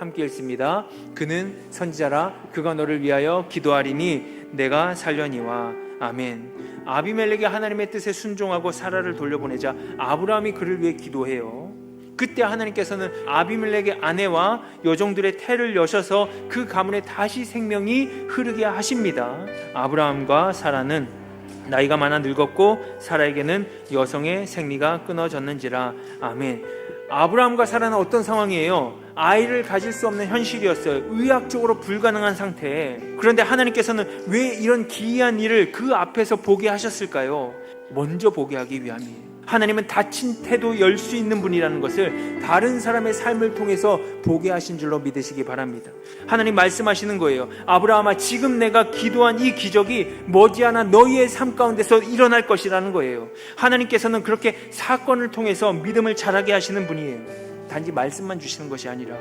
함께 읽습니다. 그는 선지자라 그가 너를 위하여 기도하리니 내가 살려니와 아멘. 아비멜렉이 하나님의 뜻에 순종하고 사라를 돌려보내자 아브라함이 그를 위해 기도해요. 그때 하나님께서는 아비멜렉의 아내와 여종들의 태를 여셔서 그 가문에 다시 생명이 흐르게 하십니다. 아브라함과 사라는 나이가 많아 늙었고 사라에게는 여성의 생리가 끊어졌는지라 아멘. 아브라함과 사라는 어떤 상황이에요? 아이를 가질 수 없는 현실이었어요. 의학적으로 불가능한 상태. 그런데 하나님께서는 왜 이런 기이한 일을 그 앞에서 보게 하셨을까요? 먼저 보게 하기 위함이에요. 하나님은 닫힌 태도 열 수 있는 분이라는 것을 다른 사람의 삶을 통해서 보게 하신 줄로 믿으시기 바랍니다. 하나님 말씀하시는 거예요. 아브라함아, 지금 내가 기도한 이 기적이 머지않아 너희의 삶 가운데서 일어날 것이라는 거예요. 하나님께서는 그렇게 사건을 통해서 믿음을 자라게 하시는 분이에요. 단지 말씀만 주시는 것이 아니라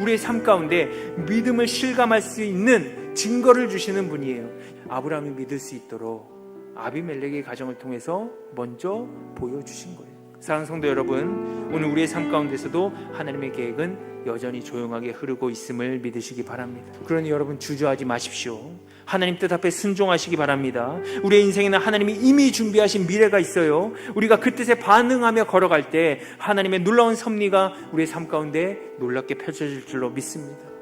우리의 삶 가운데 믿음을 실감할 수 있는 증거를 주시는 분이에요. 아브라함이 믿을 수 있도록 아비멜렉의 가정을 통해서 먼저 보여주신 거예요. 사랑하는 성도 여러분, 오늘 우리의 삶 가운데서도 하나님의 계획은 여전히 조용하게 흐르고 있음을 믿으시기 바랍니다. 그러니 여러분 주저하지 마십시오. 하나님 뜻 앞에 순종하시기 바랍니다. 우리의 인생에는 하나님이 이미 준비하신 미래가 있어요. 우리가 그 뜻에 반응하며 걸어갈 때 하나님의 놀라운 섭리가 우리의 삶 가운데 놀랍게 펼쳐질 줄로 믿습니다.